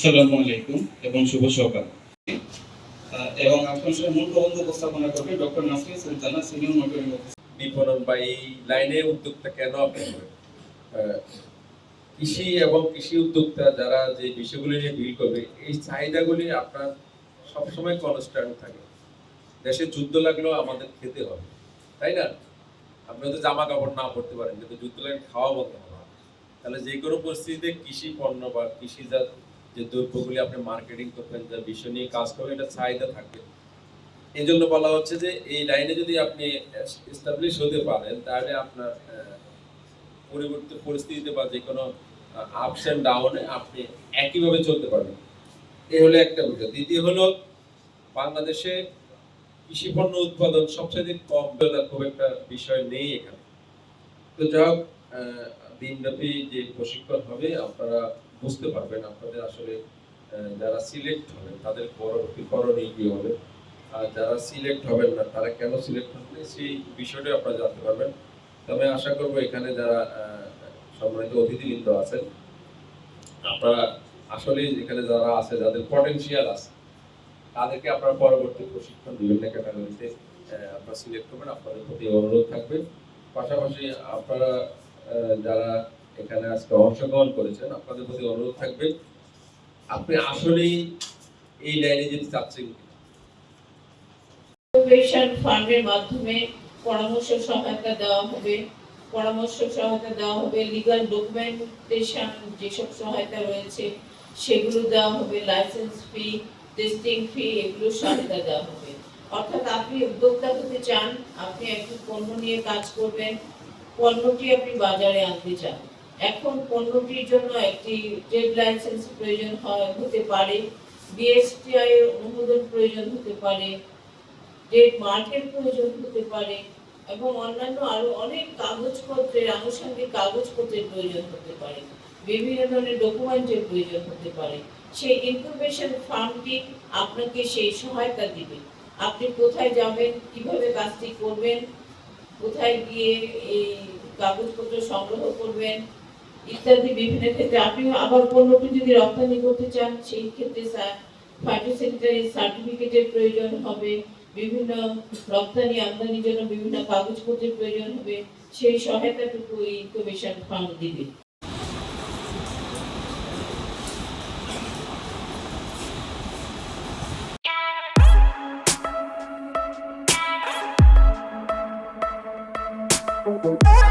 আসসালামু আলাইকুম এবং শুভ সকাল। এবং আপনার মূল প্রবন্ধ উপস্থাপনা করবে ডক্টর সুলতানা সিনিয়র বিপণন বা এই লাইনে উদ্যোক্তা কেন আপনি কৃষি এবং কৃষি উদ্যোক্তা যারা যে বিষয়গুলি নিয়ে ডিল করবে, এই চাহিদাগুলি আপনার সবসময় কনস্ট্যান্ট থাকে। দেশে যুদ্ধ লাগলেও আমাদের খেতে হবে, তাই না? আপনি হয়তো জামা কাপড় না পড়তে পারেন, কিন্তু যুদ্ধ লাগলে খাওয়া বন্ধ হবে। তাহলে যে কোনো পরিস্থিতিতে কৃষি পণ্য বা কৃষিজাত যে দ্রব্যগুলি আপনি মার্কেটিং করবেন বিষয় নিয়ে কাজ করবেন, এটা চাহিদা থাকবে। এই জন্য বলা হচ্ছে যে এই লাইনে যদি আপনি এস্টাবলিশ হতে পারেন, তাহলে আপনার পরিবর্তিত পরিস্থিতিতে বা যে কোনো আপস অ্যান্ড ডাউনে আপনি একইভাবে চলতে পারবেন। হলো একটা বিষয়। দ্বিতীয় হলো বাংলাদেশে কৃষি পণ্য উৎপাদন সবচেয়ে কম। বেলার খুব একটা বিষয় নেই এখানে। তো যাই হোক দিনব্যাপী যে প্রশিক্ষণ হবে, আপনারা বুঝতে পারবেন আপনাদের আসলে যারা সিলেক্ট হবেন, তাদের পরবর্তী করণীয় হবে? আর যারা সিলেক্ট হবেন না, তারা কেন সিলেক্ট হবেন সেই বিষয়টা আপনারা জানতে পারবেন। তবে আশা করব এখানে যারা সম্মানিত অতিথিবৃন্দ আছেন, আপনারা আসলে এখানে যারা আছে, যাদের পটেনশিয়াল আছে, তাদেরকে আপনারা পরবর্তী প্রশিক্ষণ বিভিন্ন ক্যাটাগরিতে আপনারা সিলেক্ট করবেন আপনাদের প্রতি অনুরোধ থাকবে। পাশাপাশি আপনারা যারা এখানে আজকে অংশগ্রহণ করেছেন। আপনাদের প্রতি অনুরোধ থাকবে, আপনি আসলেই এই লাইনে যেতে চাচ্ছেন ইনোভেশন ফান্ডের মাধ্যমে পরামর্শ সহায়তা দেওয়া হবে। পরামর্শ সহায়তা দেওয়া হবে লিগাল ডকুমেন্টেশন যেসব সহায়তা রয়েছে, সেগুলো দেওয়া হবে লাইসেন্স ফি টেস্টিং ফি এগুলো সহায়তা দেওয়া হবে। অর্থাৎ আপনি উদ্যোক্তা হতে চান, আপনি একটি পণ্য নিয়ে কাজ করবেন, পণ্যটি আপনি বাজারে আনতে চান। এখন পণ্যটির জন্য একটি ট্রেড লাইসেন্স প্রয়োজন হয়, হতে পারে বিএসটিআই অনুমোদন প্রয়োজন হতে পারে ডেট মার্কের প্রয়োজন হতে পারে এবং অন্যান্য আরও অনেক কাগজপত্রের আনুষঙ্গিক কাগজপত্রের প্রয়োজন হতে পারে, বিভিন্ন ধরনের ডকুমেন্টের প্রয়োজন হতে পারে। সেই ইনফরমেশন ফার্মটি আপনাকে সেই সহায়তা দিবে। আপনি কোথায় যাবেন, কীভাবে কাজটি করবেন, কোথায় গিয়ে এই কাগজপত্র সংগ্রহ করবেন ইত্যাদি বিভিন্ন ক্ষেত্রে আপনি আবার পণ্যটি যদি রপ্তানি করতে চান, সেই ক্ষেত্রে ফাইটোসেনিটারি সার্টিফিকেটের প্রয়োজন হবে, বিভিন্ন রপ্তানি আমদানির জন্য বিভিন্ন কাগজপত্রের প্রয়োজন হবে, সেই সহায়তাটুকু এই ইনফরমেশন ফান্ড দিবে Thank you.